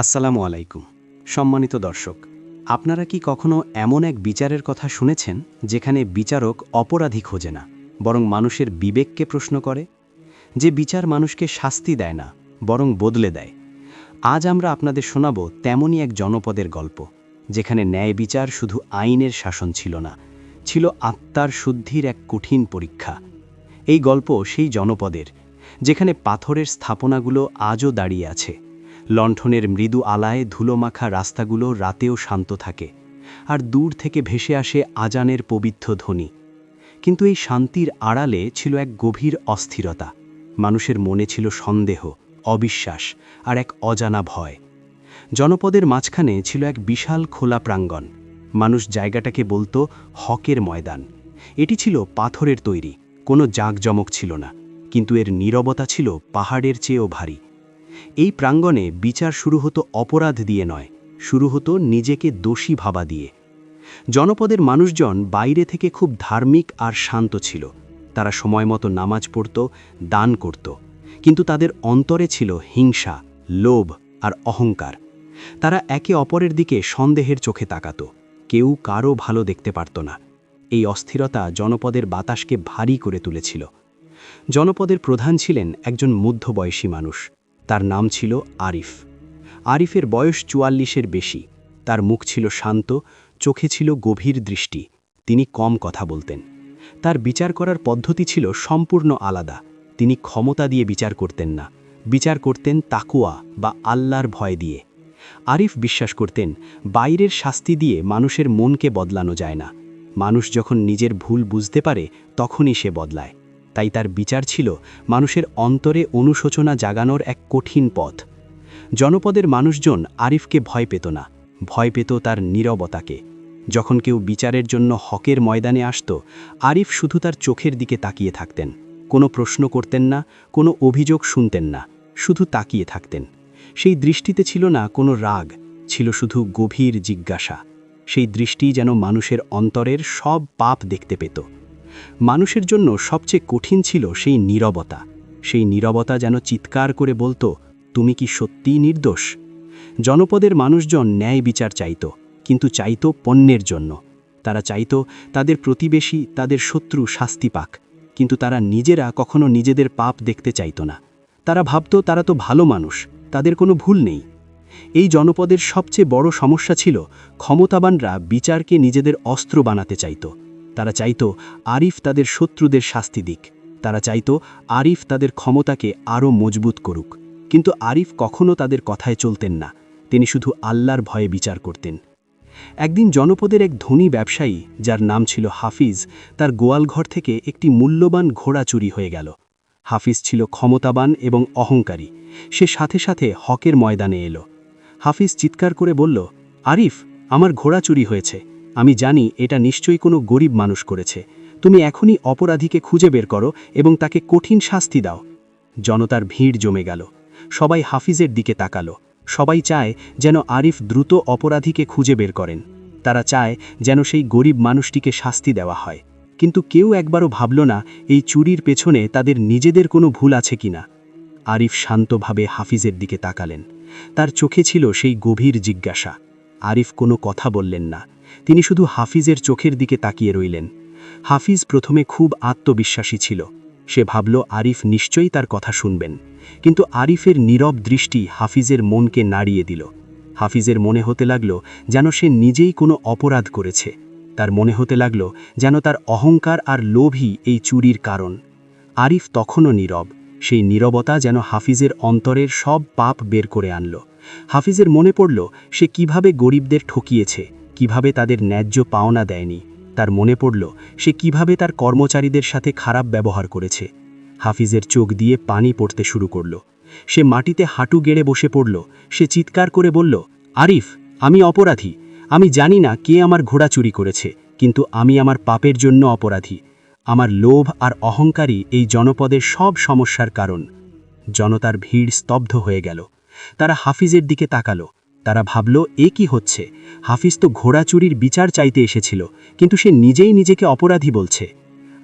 আসসালামু আলাইকুম। সম্মানিত দর্শক, আপনারা কি কখনো এমন এক বিচারের কথা শুনেছেন যেখানে বিচারক অপরাধী খোঁজে না, বরং মানুষের বিবেককে প্রশ্ন করে? যে বিচার মানুষকে শাস্তি দেয় না, বরং বদলে দেয়। আজ আমরা আপনাদের শোনাব তেমনই এক জনপদের গল্প, যেখানে ন্যায় বিচার শুধু আইনের শাসন ছিল না, ছিল আত্মার শুদ্ধির এক কঠিন পরীক্ষা। এই গল্প সেই জনপদের, যেখানে পাথরের স্থাপনাগুলো আজও দাঁড়িয়ে আছে। লণ্ঠনের মৃদু আলায় ধুলোমাখা রাস্তাগুলো রাতেও শান্ত থাকে, আর দূর থেকে ভেসে আসে আজানের পবিত্র ধ্বনি। কিন্তু এই শান্তির আড়ালে ছিল এক গভীর অস্থিরতা। মানুষের মনে ছিল সন্দেহ, অবিশ্বাস, আর এক অজানা ভয়। জনপদের মাঝখানে ছিল এক বিশাল খোলা প্রাঙ্গণ। মানুষ জায়গাটাকে বলতো হকের ময়দান। এটি ছিল পাথরের তৈরি, কোনো জাঁকজমক ছিল না, কিন্তু এর নীরবতা ছিল পাহাড়ের চেয়েও ভারী। এই প্রাঙ্গণে বিচার শুরু হতো অপরাধ দিয়ে নয়, শুরু হতো নিজেকে দোষী ভাবা দিয়ে। জনপদের মানুষজন বাইরে থেকে খুব ধার্মিক আর শান্ত ছিল। তারা সময় মতো নামাজ পড়ত, দান করত। কিন্তু তাদের অন্তরে ছিল হিংসা, লোভ আর অহংকার। তারা একে অপরের দিকে সন্দেহের চোখে তাকাত। কেউ কারও ভালো দেখতে পারত না। এই অস্থিরতা জনপদের বাতাসকে ভারী করে তুলেছিল। জনপদের প্রধান ছিলেন একজন মধ্যবয়সী মানুষ। তার নাম ছিল আরিফ। আরিফের বয়স চুয়াল্লিশের বেশি, তার মুখ ছিল শান্ত, চোখে ছিল গভীর দৃষ্টি, তিনি কম কথা বলতেন। তার বিচার করার পদ্ধতি ছিল সম্পূর্ণ আলাদা, তিনি ক্ষমতা দিয়ে বিচার করতেন না, বিচার করতেন তাকুয়া বা আল্লাহর ভয় দিয়ে। আরিফ বিশ্বাস করতেন, বাইরের শাস্তি দিয়ে মানুষের মনকে বদলানো যায় না, মানুষ যখন নিজের ভুল বুঝতে পারে, তখনই সে বদলায়। তাই তার বিচার ছিল মানুষের অন্তরে অনুশোচনা জাগানোর এক কঠিন পথ। জনপদের মানুষজন আরিফকে ভয় পেত না, ভয় পেত তার নীরবতাকে। যখন কেউ বিচারের জন্য হকের ময়দানে আসত, আরিফ শুধু তার চোখের দিকে তাকিয়ে থাকতেন। কোনো প্রশ্ন করতেন না, কোনো অভিযোগ শুনতেন না, শুধু তাকিয়ে থাকতেন। সেই দৃষ্টিতে ছিল না কোনো রাগ, ছিল শুধু গভীর জিজ্ঞাসা। সেই দৃষ্টি যেন মানুষের অন্তরের সব পাপ দেখতে পেত। মানুষের জন্য সবচেয়ে কঠিন ছিল সেই নীরবতা। সেই নীরবতা যেন চিৎকার করে বলতো, তুমি কি সত্যিই নির্দোষ? জনপদের মানুষজন ন্যায় বিচার চাইত, কিন্তু চাইত পণ্যের জন্য। তারা চাইত তাদের প্রতিবেশী, তাদের শত্রু শাস্তি পাক, কিন্তু তারা নিজেরা কখনো নিজেদের পাপ দেখতে চাইত না। তারা ভাবত তারা তো ভালো মানুষ, তাদের কোনো ভুল নেই। এই জনপদের সবচেয়ে বড় সমস্যা ছিল ক্ষমতাবানরা বিচারকে নিজেদের অস্ত্র বানাতে চাইত। তারা চাইত আরিফ তাদের শত্রুদের শাস্তি দিক। তারা চাইত আরিফ তাদের ক্ষমতাকে আরও মজবুত করুক। কিন্তু আরিফ কখনও তাদের কথায় চলতেন না। তিনি শুধু আল্লাহর ভয়ে বিচার করতেন। একদিন জনপদের এক ধনী ব্যবসায়ী, যার নাম ছিল হাফিজ, তার গোয়ালঘর থেকে একটি মূল্যবান ঘোড়া চুরি হয়ে গেল। হাফিজ ছিল ক্ষমতাবান এবং অহংকারী। সে সাথে সাথে হকের ময়দানে এলো। হাফিজ চিৎকার করে বলল, আরিফ, আমার ঘোড়া চুরি হয়েছে। আমি জানি এটা নিশ্চয়ই কোনো গরিব মানুষ করেছে। তুমি এখনই অপরাধীকে খুঁজে বের করো এবং তাকে কঠিন শাস্তি দাও। জনতার ভিড় জমে গেল। সবাই হাফিজের দিকে তাকালো। সবাই চায় যেন আরিফ দ্রুত অপরাধীকে খুঁজে বের করেন। তারা চায় যেন সেই গরিব মানুষটিকে শাস্তি দেওয়া হয়। কিন্তু কেউ একবারও ভাবল না, এই চুরির পেছনে তাদের নিজেদের কোনো ভুল আছে কিনা। আরিফ শান্তভাবে হাফিজের দিকে তাকালেন। তার চোখে ছিল সেই গভীর জিজ্ঞাসা। আরিফ কোনো কথা বললেন না। তিনি শুধু হাফিজের চোখের দিকে তাকিয়ে রইলেন। হাফিজ প্রথমে খুব আত্মবিশ্বাসী ছিল। সে ভাবল, আরিফ নিশ্চয়ই তার কথা শুনবেন। কিন্তু আরিফের নীরব দৃষ্টি হাফিজের মনকে নাড়িয়ে দিল। হাফিজের মনে হতে লাগল যেন সে নিজেই কোনো অপরাধ করেছে। তার মনে হতে লাগল যেন তার অহংকার আর লোভই এই চুরির কারণ। আরিফ তখনও নীরব। সেই নীরবতা যেন হাফিজের অন্তরের সব পাপ বের করে আনল। হাফিজের মনে পড়ল, সে কীভাবে গরিবদের ঠকিয়েছে। কীভাবে তাদের ন্যায্য পাওনা দেয়নি। তার মনে পড়ল, সে কীভাবে তার কর্মচারীদের সাথে খারাপ ব্যবহার করেছে। হাফিজের চোখ দিয়ে পানি পড়তে শুরু করল। সে মাটিতে হাঁটু গেড়ে বসে পড়ল। সে চিৎকার করে বলল, আরিফ, আমি অপরাধী। আমি জানি না কে আমার ঘোড়া চুরি করেছে, কিন্তু আমি আমার পাপের জন্য অপরাধী। আমার লোভ আর অহংকারী এই জনপদের সব সমস্যার কারণ। জনতার ভিড় স্তব্ধ হয়ে গেল। তারা হাফিজের দিকে তাকালো। তারা ভাবল, এ কি হচ্ছে? হাফিজ তো ঘোড়া চুরির বিচার চাইতে এসেছিল, কিন্তু সে নিজেই নিজেকে অপরাধী বলছে।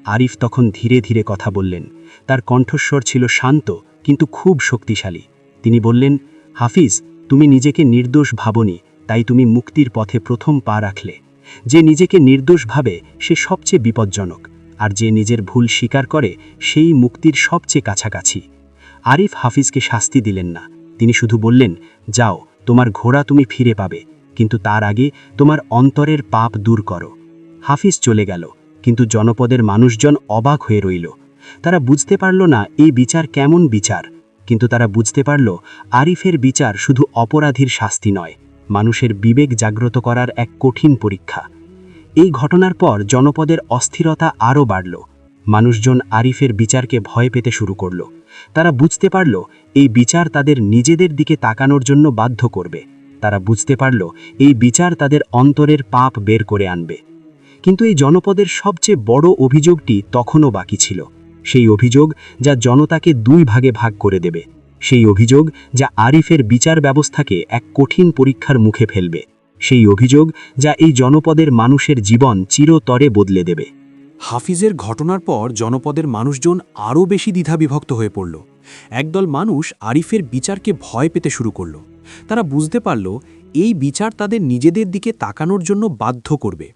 আরিফ তখন ধীরে ধীরে কথা বললেন, তার কণ্ঠস্বর ছিল শান্ত, কিন্তু খুব শক্তিশালী। তিনি বললেন, হাফিজ, তুমি নিজেকে নির্দোষ ভাবনি, তাই তুমি মুক্তির পথে প্রথম পা রাখলে। যে নিজেকে নির্দোষ ভাবে, সে সবচেয়ে বিপজ্জনক, আর যে নিজের ভুল স্বীকার করে, সেই মুক্তির সবচেয়ে কাছাকাছি। আরিফ হাফিজকে শাস্তি দিলেন না। তিনি শুধু বললেন, যাও তোমার ঘোড়া তুমি ফিরে পাবে, কিন্তু তার আগে তোমার অন্তরের পাপ দূর করো। হাফিজ চলে গেল, কিন্তু জনপদের মানুষজন অবাক হয়ে রইল। তারা বুঝতে পারল না, এই বিচার কেমন বিচার। কিন্তু তারা বুঝতে পারল, আরিফের বিচার শুধু অপরাধীর শাস্তি নয়, মানুষের বিবেক জাগ্রত করার এক কঠিন পরীক্ষা। এই ঘটনার পর জনপদের অস্থিরতা আরও বাড়ল। মানুষজন আরিফের বিচারকে ভয় পেতে শুরু করল। তারা বুঝতে পারল এই বিচার তাদের নিজেদের দিকে তাকানোর জন্য বাধ্য করবে। তারা বুঝতে পারল এই বিচার তাদের অন্তরের পাপ বের করে আনবে। কিন্তু এই জনপদের সবচেয়ে বড় অভিযোগটি তখনও বাকি ছিল। সেই অভিযোগ যা জনতাকে দুই ভাগে ভাগ করে দেবে। সেই অভিযোগ যা আরিফের বিচার ব্যবস্থাকে এক কঠিন পরীক্ষার মুখে ফেলবে। সেই অভিযোগ যা এই জনপদের মানুষের জীবন চিরতরে বদলে দেবে। হাফিজের ঘটনার পর জনপদের মানুষজন আরও বেশি দ্বিধাবিভক্ত হয়ে পড়ল। একদল মানুষ আরিফের বিচারকে ভয় পেতে শুরু করল। তারা বুঝতে পারল, এই বিচার তাদের নিজেদের দিকে তাকানোর জন্য বাধ্য করবে।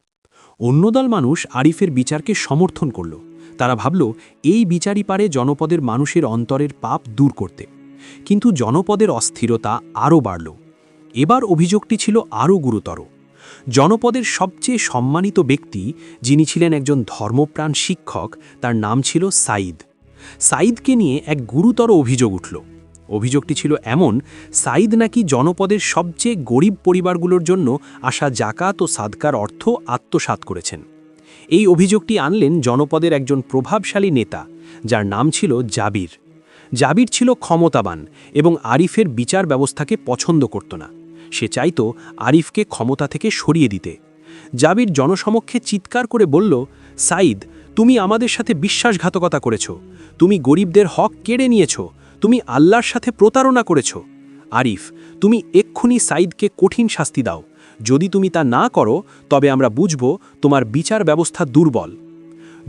অন্য দল মানুষ আরিফের বিচারকে সমর্থন করল। তারা ভাবল, এই বিচারই পারে জনপদের মানুষের অন্তরের পাপ দূর করতে। কিন্তু জনপদের অস্থিরতা আরও বাড়ল। এবার অভিযোগটি ছিল আরও গুরুতর। জনপদের সবচেয়ে সম্মানিত ব্যক্তি, যিনি ছিলেন একজন ধর্মপ্রাণ শিক্ষক, তার নাম ছিল সাইদ সাইদকে নিয়ে এক গুরুতর অভিযোগ উঠল। অভিযোগটি ছিল এমন সাইদ নাকি জনপদের সবচেয়ে গরিব পরিবারগুলোর জন্য আসা জাকাত ও সাদকার অর্থ আত্মসাৎ করেছেন। এই অভিযোগটি আনলেন জনপদের একজন প্রভাবশালী নেতা, যার নাম ছিল জাবির। জাবির ছিল ক্ষমতাবান এবং আরিফের বিচার ব্যবস্থাকে পছন্দ করত না। সে চাইত আরিফকে ক্ষমতা থেকে সরিয়ে দিতে। জাবির জনসমক্ষে চিৎকার করে বলল সাইদ তুমি আমাদের সাথে বিশ্বাসঘাতকতা করেছ। তুমি গরিবদের হক কেড়ে নিয়েছ। তুমি আল্লাহর সাথে প্রতারণা করেছ। আরিফ, তুমি এক্ষুনি সাইদকে কঠিন শাস্তি দাও। যদি তুমি তা না করো, তবে আমরা বুঝব তোমার বিচার ব্যবস্থা দুর্বল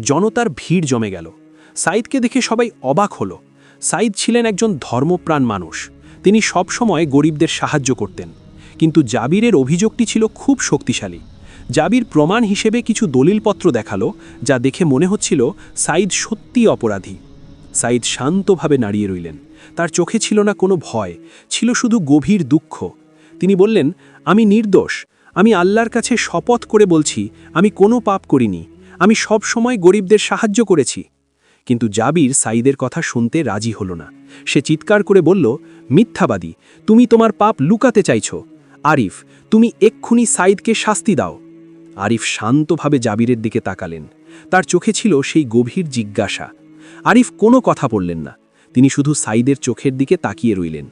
জনতার ভিড় জমে গেল। সাইদকে দেখে সবাই অবাক হলো। সাইদ ছিলেন একজন ধর্মপ্রাণ মানুষ। তিনি সবসময় গরিবদের সাহায্য করতেন। কিন্তু জাবিরের অভিযোগটি ছিল খুব শক্তিশালী। জাবির প্রমাণ হিসেবে কিছু দলিলপত্র দেখাল, যা দেখে মনে হচ্ছিল সাইদ সত্যি অপরাধী। সাইদ শান্তভাবে নাড়িয়ে রইলেন। তার চোখে ছিল না কোনো ভয়, ছিল শুধু গভীর দুঃখ। তিনি বললেন, আমি নির্দোষ, আমি আল্লাহর কাছে শপথ করে বলছি, আমি কোনো পাপ করিনি, আমি সব সময় গরিবদের সাহায্য করেছি। কিন্তু জাবির সাইদের কথা শুনতে রাজি হল না। সে চিৎকার করে বলল, মিথ্যাবাদী, তুমি তোমার পাপ লুকাতে চাইছ। আরিফ, তুমি এক্ষুনি সাইদকে শাস্তি দাও। আরিফ শান্তভাবে জাবিরের দিকে তাকালেন। তার চোখে ছিল সেই গভীর জিজ্ঞাসা। আরিফ কোনো কথা বললেন না। তিনি শুধু সাইদের চোখের দিকে তাকিয়ে রইলেন।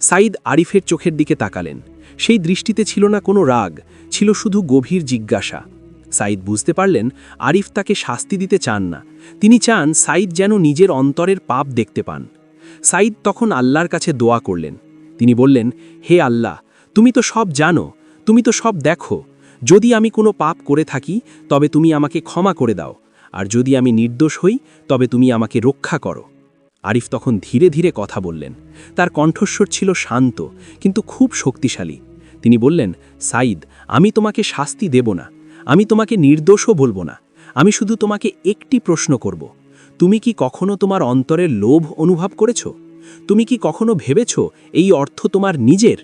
সাইদ আরিফের চোখের দিকে তাকালেন। সেই দৃষ্টিতে ছিল না কোনো রাগ, ছিল শুধু গভীর জিজ্ঞাসা। সাইদ বুঝতে পারলেন, আরিফ তাকে শাস্তি দিতে চান না। তিনি চান সাইদ যেন নিজের অন্তরের পাপ দেখতে পান। সাইদ তখন আল্লাহর কাছে দোয়া করলেন। তিনি বললেন, হে আল্লাহ তুমি তো সব জানো, তুমি তো সব দেখো। যদি আমি কোনো পাপ করে থাকি, তবে তুমি আমাকে ক্ষমা করে দাও। আর যদি আমি নির্দোষ হই, তবে তুমি আমাকে রক্ষা করো। আরিফ তখন ধীরে ধীরে কথা বললেন। তার কণ্ঠস্বর ছিল শান্ত, কিন্তু খুব শক্তিশালী। তিনি বললেন সাইদ আমি তোমাকে শাস্তি দেব না। আমি তোমাকে নির্দোষও বলব না। আমি শুধু তোমাকে একটি প্রশ্ন করব। তুমি কি কখনো তোমার অন্তরের লোভ অনুভব করেছ? তুমি কি কখনো ভেবেছ এই অর্থ তোমার নিজের?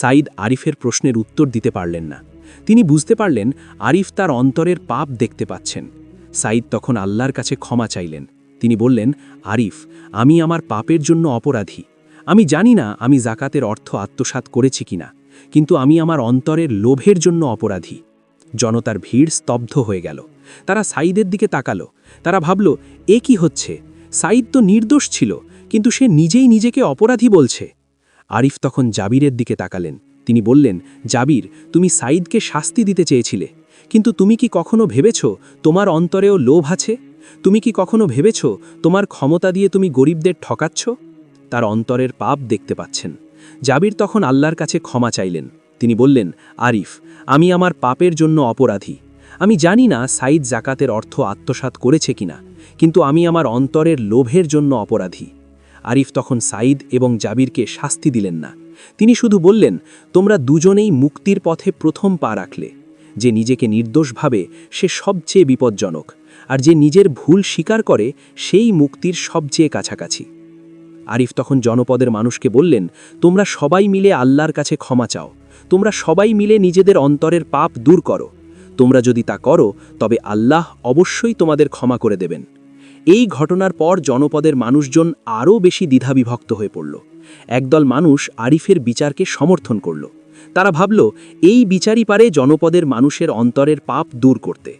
সাইদ আরিফের প্রশ্নের উত্তর দিতে পারলেন না। তিনি বুঝতে পারলেন আরিফ তার অন্তরের পাপ দেখতে পাচ্ছেন। সাইদ তখন আল্লাহর কাছে ক্ষমা চাইলেন। তিনি বললেন, আরিফ, আমি আমার পাপের জন্য অপরাধী। আমি জানি না আমি জাকাতের অর্থ আত্মসাৎ করেছি কিনা, কিন্তু আমি আমার অন্তরের লোভের জন্য অপরাধী। জনতার ভিড় স্তব্ধ হয়ে গেল। তারা সাইদের দিকে তাকালো। তারা ভাবল, এ কি হচ্ছে? সাইদ তো নির্দোষ ছিল, কিন্তু সে নিজেই নিজেকে অপরাধী বলছে। আরিফ তখন জাবিরের দিকে তাকালেন। তিনি বললেন, জাবির, তুমি সাইদকে শাস্তি দিতে চেয়েছিলে। কিন্তু তুমি কি কখনো ভেবেছ তোমার অন্তরেও লোভ আছে? তুমি কি কখনো ভেবেছ তোমার ক্ষমতা দিয়ে তুমি গরিবদের ঠকাচ্ছ? তার অন্তরের পাপ দেখতে পাচ্ছেন। জাবির তখন আল্লাহর কাছে ক্ষমা চাইলেন। তিনি বললেন, আরিফ, আমি আমার পাপের জন্য অপরাধী। আমি জানি না সাইদ জাকাতের অর্থ আত্মসাৎ করেছে কিনা, কিন্তু আমি আমার অন্তরের লোভের জন্য অপরাধী। আরিফ তখন সাঈদ এবং জাবিরকে শাস্তি দিলেন না। তিনি শুধু বললেন, তোমরা দুজনেই মুক্তির পথে প্রথম পা রাখলে। যে নিজেকে নির্দোষ ভাবে, সে সবচেয়ে বিপজ্জনক। আর যে নিজের ভুল স্বীকার করে, সেই মুক্তির সবচেয়ে কাছাকাছি। আরিফ তখন জনপদের মানুষকে বললেন, তোমরা সবাই মিলে আল্লাহর কাছে ক্ষমা চাও। তোমরা সবাই মিলে নিজেদের অন্তরের পাপ দূর করো। তোমরা যদি তা করো, তবে আল্লাহ অবশ্যই তোমাদের ক্ষমা করে দেবেন। এই ঘটনার পর জনপদের মানুষজন আরও বেশি দ্বিধাবিভক্ত হয়ে পড়ল। একদল মানুষ আরিফের বিচারকে সমর্থন করল। তারা ভাবল, এই বিচারই পারে জনপদের মানুষের অন্তরের পাপ দূর করতে।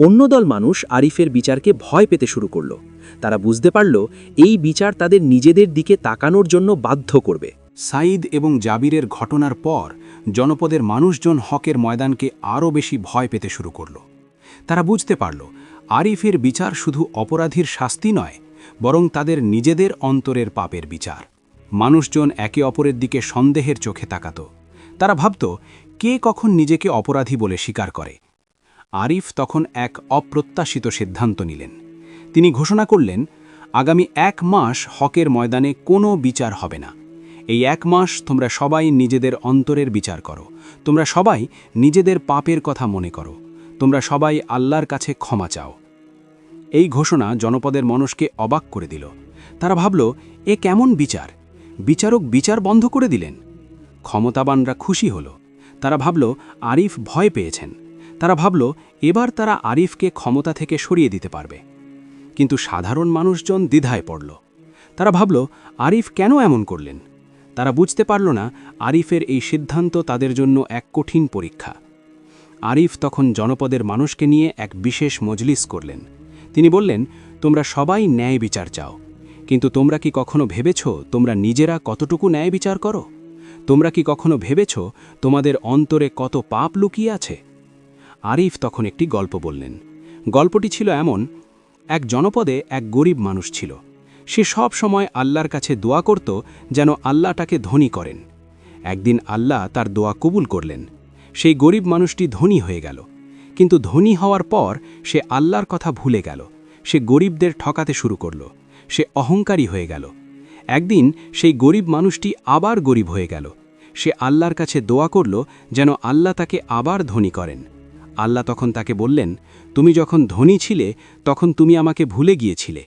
অন্য দল মানুষ আরিফের বিচারকে ভয় পেতে শুরু করল। তারা বুঝতে পারল, এই বিচার তাদের নিজেদের দিকে তাকানোর জন্য বাধ্য করবে। সাইদ এবং জাবিরের ঘটনার পর জনপদের মানুষজন হকের ময়দানকে আরও বেশি ভয় পেতে শুরু করল। তারা বুঝতে পারল আরিফের বিচার শুধু অপরাধীর শাস্তি নয়, বরং তাদের নিজেদের অন্তরের পাপের বিচার। মানুষজন একে অপরের দিকে সন্দেহের চোখে তাকাত। তারা ভাবত, কে কখন নিজেকে অপরাধী বলে স্বীকার করে? আরিফ তখন এক অপ্রত্যাশিত সিদ্ধান্ত নিলেন। তিনি ঘোষণা করলেন, আগামী এক মাস হকের ময়দানে কোনো বিচার হবে না। এই এক মাস তোমরা সবাই নিজেদের অন্তরের বিচার করো। তোমরা সবাই নিজেদের পাপের কথা মনে করো। তোমরা সবাই আল্লাহর কাছে ক্ষমা চাও। এই ঘোষণা জনপদের মানুষকে অবাক করে দিল। তারা ভাবল, এ কেমন বিচার? বিচারক বিচার বন্ধ করে দিলেন? ক্ষমতাবানরা খুশি হল। তারা ভাবল, আরিফ ভয় পেয়েছেন। তারা ভাবল, এবার তারা আরিফকে ক্ষমতা থেকে সরিয়ে দিতে পারবে। কিন্তু সাধারণ মানুষজন দ্বিধায় পড়ল। তারা ভাবল, আরিফ কেন এমন করলেন? তারা বুঝতে পারল না, আরিফের এই সিদ্ধান্ত তাদের জন্য এক কঠিন পরীক্ষা। আরিফ তখন জনপদের মানুষকে নিয়ে এক বিশেষ মজলিস করলেন। তিনি বললেন, তোমরা সবাই ন্যায় বিচার চাও। কিন্তু তোমরা কি কখনো ভেবেছ তোমরা নিজেরা কতটুকু ন্যায় বিচার করো? তোমরা কি কখনো ভেবেছ তোমাদের অন্তরে কত পাপ লুকিয়ে আছে? আরিফ তখন একটি গল্প বললেন। গল্পটি ছিল এমন, এক জনপদে এক গরিব মানুষ ছিল। সে সব সময় আল্লাহর কাছে দোয়া করত যেন আল্লাহ তাকে ধনী করেন। একদিন আল্লাহ তার দোয়া কবুল করলেন। সেই গরিব মানুষটি ধনী হয়ে গেল। কিন্তু ধনী হওয়ার পর সে আল্লাহর কথা ভুলে গেল। সে গরিবদের ঠকাতে শুরু করল। সে অহংকারী হয়ে গেল। একদিন সেই গরিব মানুষটি আবার গরিব হয়ে গেল। সে আল্লাহর কাছে দোয়া করল যেন আল্লাহ তাকে আবার ধনী করেন। আল্লাহ তখন তাকে বললেন, তুমি যখন ধনী ছিলে, তখন তুমি আমাকে ভুলে গিয়েছিলে।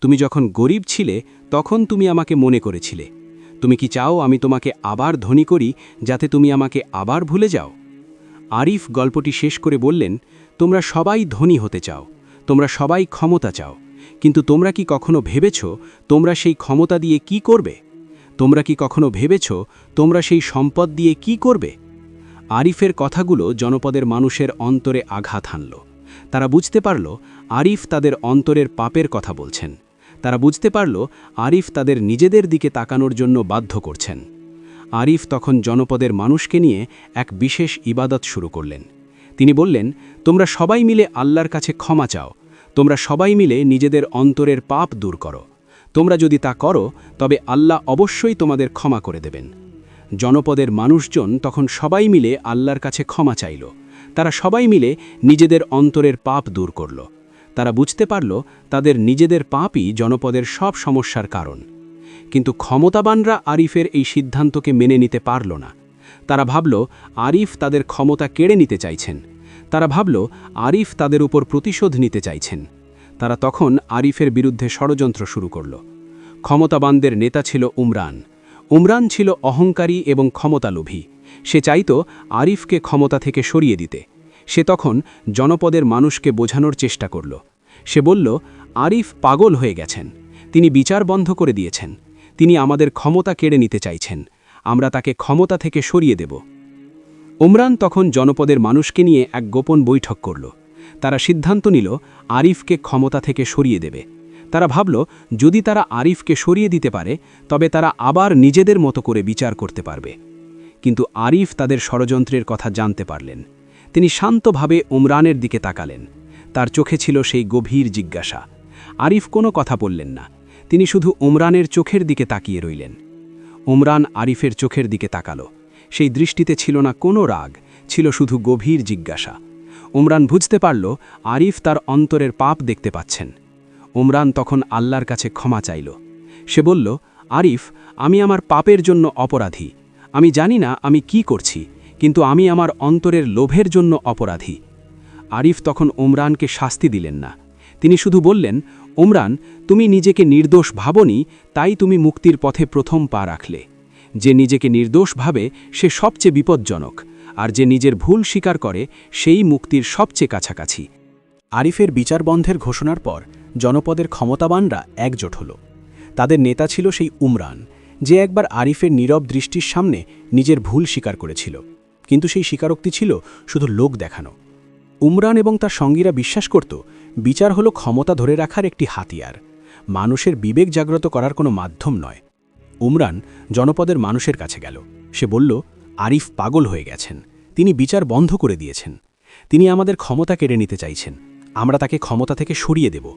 তুমি যখন গরিব ছিলে, তখন তুমি আমাকে মনে করেছিলে। তুমি কি চাও আমি তোমাকে আবার ধনী করি, যাতে তুমি আমাকে আবার ভুলে যাও? আরিফ গল্পটি শেষ করে বললেন, তোমরা সবাই ধনী হতে চাও, তোমরা সবাই ক্ষমতা চাও, কিন্তু তোমরা কি কখনো ভেবেছ তোমরা সেই ক্ষমতা দিয়ে কি করবে? তোমরা কি কখনো ভেবেছ তোমরা সেই সম্পদ দিয়ে কি করবে? আরিফের কথাগুলো জনপদের মানুষের অন্তরে আঘাত হানল। তারা বুঝতে পারল, আরিফ তাদের অন্তরের পাপের কথা বলছেন। তারা বুঝতে পারল, আরিফ তাদের নিজেদের দিকে তাকানোর জন্য বাধ্য করছেন। আরিফ তখন জনপদের মানুষকে নিয়ে এক বিশেষ ইবাদত শুরু করলেন। তিনি বললেন, তোমরা সবাই মিলে আল্লাহর কাছে ক্ষমা চাও। তোমরা সবাই মিলে নিজেদের অন্তরের পাপ দূর করো। তোমরা যদি তা করো, তবে আল্লাহ অবশ্যই তোমাদের ক্ষমা করে দেবেন। জনপদের মানুষজন তখন সবাই মিলে আল্লাহর কাছে ক্ষমা চাইল। তারা সবাই মিলে নিজেদের অন্তরের পাপ দূর করল। তারা বুঝতে পারল, তাদের নিজেদের পাপই জনপদের সব সমস্যার কারণ। কিন্তু ক্ষমতাবানরা আরিফের এই সিদ্ধান্তকে মেনে নিতে পারল না। তারা ভাবল, আরিফ তাদের ক্ষমতা কেড়ে নিতে চাইছেন। তারা ভাবল, আরিফ তাদের উপর প্রতিশোধ নিতে চাইছেন। তারা তখন আরিফের বিরুদ্ধে ষড়যন্ত্র শুরু করল। ক্ষমতাবানদের নেতা ছিল উমরান। উমরান ছিল অহংকারী এবং ক্ষমতালোভী। সে চাইত আরিফকে ক্ষমতা থেকে সরিয়ে দিতে। সে তখন জনপদের মানুষকে বোঝানোর চেষ্টা করল। সে বলল, আরিফ পাগল হয়ে গেছেন। তিনি বিচার বন্ধ করে দিয়েছেন। তিনি আমাদের ক্ষমতা কেড়ে নিতে চাইছেন। আমরা তাকে ক্ষমতা থেকে সরিয়ে দেব। উমরান তখন জনপদের মানুষকে নিয়ে এক গোপন বৈঠক করল। তারা সিদ্ধান্ত নিল, আরিফকে ক্ষমতা থেকে সরিয়ে দেবে। তারা ভাবল, যদি তারা আরিফকে সরিয়ে দিতে পারে, তবে তারা আবার নিজেদের মতো করে বিচার করতে পারবে। কিন্তু আরিফ তাদের ষড়যন্ত্রের কথা জানতে পারলেন। তিনি শান্তভাবে উমরানের দিকে তাকালেন। তার চোখে ছিল সেই গভীর জিজ্ঞাসা। আরিফ কোনো কথা বললেন না। তিনি শুধু উমরানের চোখের দিকে তাকিয়ে রইলেন। উমরান আরিফের চোখের দিকে তাকালো। সেই দৃষ্টিতে ছিল না কোনো রাগ, ছিল শুধু গভীর জিজ্ঞাসা। উমরান বুঝতে পারল, আরিফ তার অন্তরের পাপ দেখতে পাচ্ছেন। উমরান তখন আল্লাহর কাছে ক্ষমা চাইল। সে বলল, আরিফ, আমি আমার পাপের জন্য অপরাধী। আমি জানি না আমি কি করছি, কিন্তু আমি আমার অন্তরের লোভের জন্য অপরাধী। আরিফ তখন ওমরানকে শাস্তি দিলেন না। তিনি শুধু বললেন ওমরান তুমি নিজেকে নির্দোষ ভাবনি, তাই তুমি মুক্তির পথে প্রথম পা রাখলে। যে নিজেকে নির্দোষ ভাবে, সে সবচেয়ে বিপজ্জনক, আর যে নিজের ভুল স্বীকার করে, সেই মুক্তির সবচেয়ে কাছাকাছি। আরিফের বিচার বন্ধের ঘোষণার পর, জনপদের ক্ষমতাবানরা একজোট হল। তাদের নেতা ছিল সেই উমরান, যে একবার আরিফের নীরব দৃষ্টির সামনে নিজের ভুল স্বীকার করেছিল। কিন্তু সেই স্বীকারোক্তি ছিল শুধু লোক দেখানো। উমরান এবং তার সঙ্গীরা বিশ্বাস করত, বিচার হলো ক্ষমতা ধরে রাখার একটি হাতিয়ার। মানুষের বিবেক জাগ্রত করার কোনো মাধ্যম নয়। উমরান জনপদের মানুষের কাছে গেল। সে বলল, আরিফ পাগল হয়ে গেছেন। তিনি বিচার বন্ধ করে দিয়েছেন। তিনি আমাদের ক্ষমতা কেড়ে নিতে চাইছেন। আমরা তাকে ক্ষমতা থেকে সরিয়ে দেব।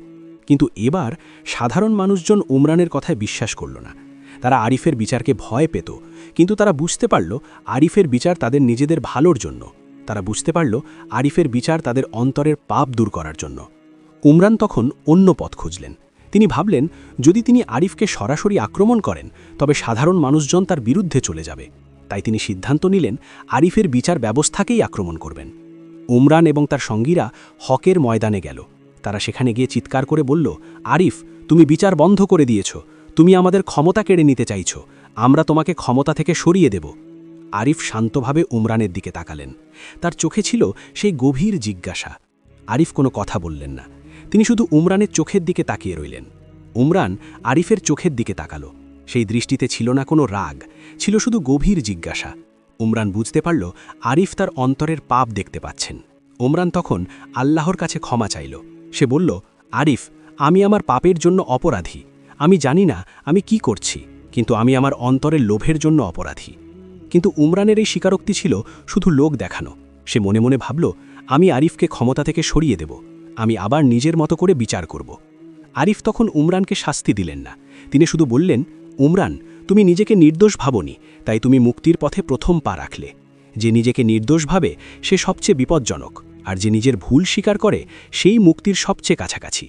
কিন্তু এবার সাধারণ মানুষজন উমরানের কথায় বিশ্বাস করল না। তারা আরিফের বিচারকে ভয় পেত, কিন্তু তারা বুঝতে পারল আরিফের বিচার তাদের নিজেদের ভালোর জন্য। তারা বুঝতে পারল আরিফের বিচার তাদের অন্তরের পাপ দূর করার জন্য। উমরান তখন অন্য পথ খুঁজলেন। তিনি ভাবলেন, যদি তিনি আরিফকে সরাসরি আক্রমণ করেন, তবে সাধারণ মানুষজন তার বিরুদ্ধে চলে যাবে। তাই তিনি সিদ্ধান্ত নিলেন, আরিফের বিচার ব্যবস্থাকেই আক্রমণ করবেন। উমরান এবং তার সঙ্গীরা হকের ময়দানে গেল। তারা সেখানে গিয়ে চিৎকার করে বলল, আরিফ, তুমি বিচার বন্ধ করে দিয়েছ। তুমি আমাদের ক্ষমতা কেড়ে নিতে চাইছ। আমরা তোমাকে ক্ষমতা থেকে সরিয়ে দেব। আরিফ শান্তভাবে উমরানের দিকে তাকালেন। তার চোখে ছিল সেই গভীর জিজ্ঞাসা। আরিফ কোনো কথা বললেন না। তিনি শুধু উমরানের চোখের দিকে তাকিয়ে রইলেন। উমরান আরিফের চোখের দিকে তাকালো। সেই দৃষ্টিতে ছিল না কোনো রাগ, ছিল শুধু গভীর জিজ্ঞাসা। উমরান বুঝতে পারল, আরিফ তার অন্তরের পাপ দেখতে পাচ্ছেন। উমরান তখন আল্লাহর কাছে ক্ষমা চাইল। সে বলল, আরিফ, আমি আমার পাপের জন্য অপরাধী। আমি জানি না আমি কি করছি, কিন্তু আমি আমার অন্তরের লোভের জন্য অপরাধী। কিন্তু উমরানের এই স্বীকারোক্তি ছিল শুধু লোক দেখানো। সে মনে মনে ভাবল, আমি আরিফকে ক্ষমতা থেকে সরিয়ে দেব, আমি আবার নিজের মতো করে বিচার করব। আরিফ তখন উমরানকে শাস্তি দিলেন না। তিনি শুধু বললেন, উমরান, তুমি নিজেকে নির্দোষ ভাবনি, তাই তুমি মুক্তির পথে প্রথম পা রাখলে। যে নিজেকে নির্দোষ ভাবে, সে সবচেয়ে বিপজ্জনক, আর যে নিজের ভুল স্বীকার করে, সেই মুক্তির সবচেয়ে কাছাকাছি।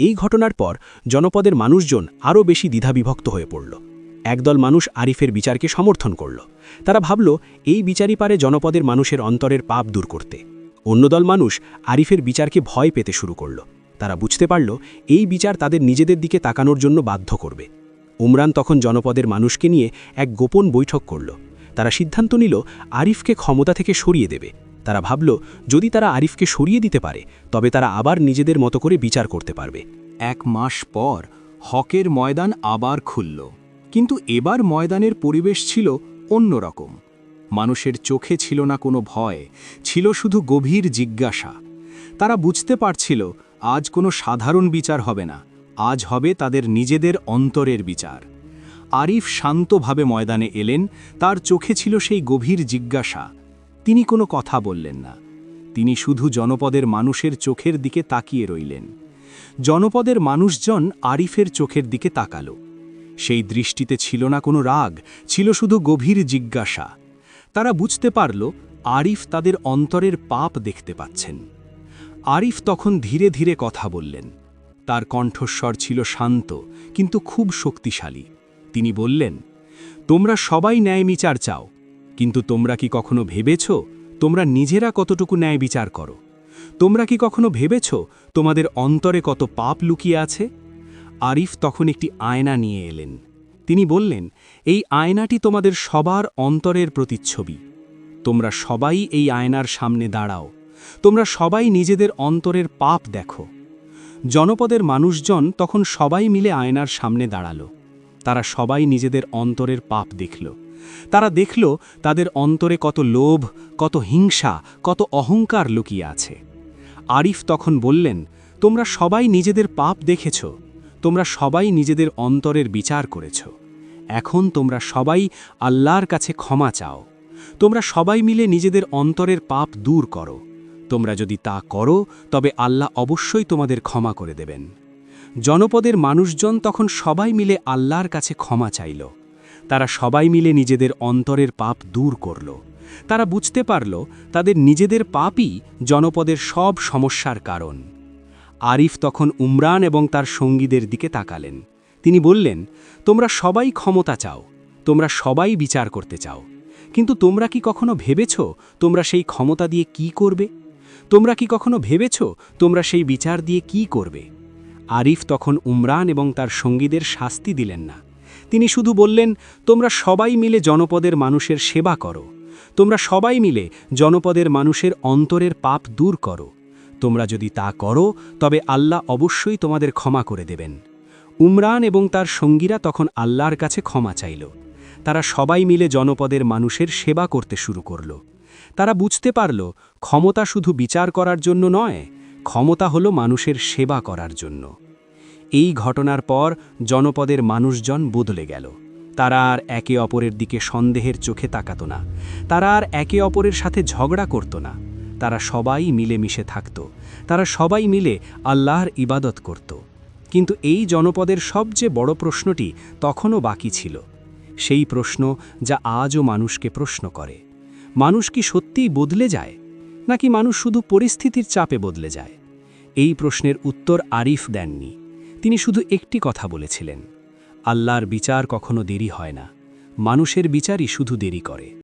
এই ঘটনার পর জনপদের মানুষজন আরও বেশি দ্বিধাবিভক্ত হয়ে পড়ল। একদল মানুষ আরিফের বিচারকে সমর্থন করল। তারা ভাবল, এই বিচারই পারে জনপদের মানুষের অন্তরের পাপ দূর করতে। অন্যদল মানুষ আরিফের বিচারকে ভয় পেতে শুরু করল। তারা বুঝতে পারল, এই বিচার তাদের নিজেদের দিকে তাকানোর জন্য বাধ্য করবে। উমরান তখন জনপদের মানুষকে নিয়ে এক গোপন বৈঠক করল। তারা সিদ্ধান্ত নিল, আরিফকে ক্ষমতা থেকে সরিয়ে দেবে। তারা ভাবল, যদি তারা আরিফকে সরিয়ে দিতে পারে, তবে তারা আবার নিজেদের মতো করে বিচার করতে পারবে। এক মাস পর হকের ময়দান আবার খুলল। কিন্তু এবার ময়দানের পরিবেশ ছিল অন্যরকম। মানুষের চোখে ছিল না কোনো ভয়, ছিল শুধু গভীর জিজ্ঞাসা। তারা বুঝতে পারছিল, আজ কোনো সাধারণ বিচার হবে না, আজ হবে তাদের নিজেদের অন্তরের বিচার। আরিফ শান্তভাবে ময়দানে এলেন, তার চোখে ছিল সেই গভীর জিজ্ঞাসা। তিনি কোনো কথা বললেন না। তিনি শুধু জনপদের মানুষের চোখের দিকে তাকিয়ে রইলেন। জনপদের মানুষজন আরিফের চোখের দিকে তাকালো। সেই দৃষ্টিতে ছিল না কোনো রাগ, ছিল শুধু গভীর জিজ্ঞাসা। তারা বুঝতে পারল, আরিফ তাদের অন্তরের পাপ দেখতে পাচ্ছেন। আরিফ তখন ধীরে ধীরে কথা বললেন। তার কণ্ঠস্বর ছিল শান্ত, কিন্তু খুব শক্তিশালী। তিনি বললেন, তোমরা সবাই ন্যায় বিচার চাও, কিন্তু তোমরা কি কখনো ভেবেছ, তোমরা নিজেরা কতটুকু ন্যায় বিচার করো? তোমরা কি কখনো ভেবেছ, তোমাদের অন্তরে কত পাপ লুকিয়ে আছে? আরিফ তখন একটি আয়না নিয়ে এলেন। তিনি বললেন, এই আয়নাটি তোমাদের সবার অন্তরের প্রতিচ্ছবি। তোমরা সবাই এই আয়নার সামনে দাঁড়াও। তোমরা সবাই নিজেদের অন্তরের পাপ দেখো। জনপদের মানুষজন তখন সবাই মিলে আয়নার সামনে দাঁড়াল। তারা সবাই নিজেদের অন্তরের পাপ দেখল। তারা দেখল তাদের অন্তরে কত লোভ, কত হিংসা, কত অহংকার লুকিয়ে আছে। আরিফ তখন বললেন, তোমরা সবাই নিজেদের পাপ দেখেছ। তোমরা সবাই নিজেদের অন্তরের বিচার করেছ। এখন তোমরা সবাই আল্লাহর কাছে ক্ষমা চাও। তোমরা সবাই মিলে নিজেদের অন্তরের পাপ দূর করো। তোমরা যদি তা করো, তবে আল্লাহ অবশ্যই তোমাদের ক্ষমা করে দেবেন। জনপদের মানুষজন তখন সবাই মিলে আল্লাহর কাছে ক্ষমা চাইল। তারা সবাই মিলে নিজেদের অন্তরের পাপ দূর করল। তারা বুঝতে পারল, তাদের নিজেদের পাপই জনপদের সব সমস্যার কারণ। আরিফ তখন উমরান এবং তার সঙ্গীদের দিকে তাকালেন। তিনি বললেন, তোমরা সবাই ক্ষমতা চাও, তোমরা সবাই বিচার করতে চাও, কিন্তু তোমরা কি কখনো ভেবেছ তোমরা সেই ক্ষমতা দিয়ে কি করবে? তোমরা কি কখনো ভেবেছ তোমরা সেই বিচার দিয়ে কি করবে? আরিফ তখন উমরান এবং তার সঙ্গীদের শাস্তি দিলেন না। তিনি শুধু বললেন, তোমরা সবাই মিলে জনপদের মানুষের সেবা করো, তোমরা সবাই মিলে জনপদের মানুষের অন্তরের পাপ দূর করো তোমরা যদি তা করো, তবে আল্লাহ অবশ্যই তোমাদের ক্ষমা করে দেবেন। উমরান এবং তার সঙ্গীরা তখন আল্লাহর কাছে ক্ষমা চাইল। তারা সবাই মিলে জনপদের মানুষের সেবা করতে শুরু করল। তারা বুঝতে পারল, ক্ষমতা শুধু বিচার করার জন্য নয়, ক্ষমতা হলো মানুষের সেবা করার জন্য। এই ঘটনার পর জনপদের মানুষজন বদলে গেল। তারা আর একে অপরের দিকে সন্দেহের চোখে তাকাত না। তারা আর একে অপরের সাথে ঝগড়া করত না। তারা সবাই মিলেমিশে থাকত। তারা সবাই মিলে আল্লাহর ইবাদত করত। কিন্তু এই জনপদের সবচেয়ে বড় প্রশ্নটি তখনও বাকি ছিল। সেই প্রশ্ন যা আজও মানুষকে প্রশ্ন করে। মানুষ কি সত্যিই বদলে যায়? নাকি মানুষ শুধু পরিস্থিতির চাপে বদলে যায়? এই প্রশ্নের উত্তর আরিফ দেননি। তিনি শুধু একটি কথা বলেছিলেন। আল্লাহর বিচার কখনো দেরি হয় না। মানুষের বিচারই শুধু দেরি করে।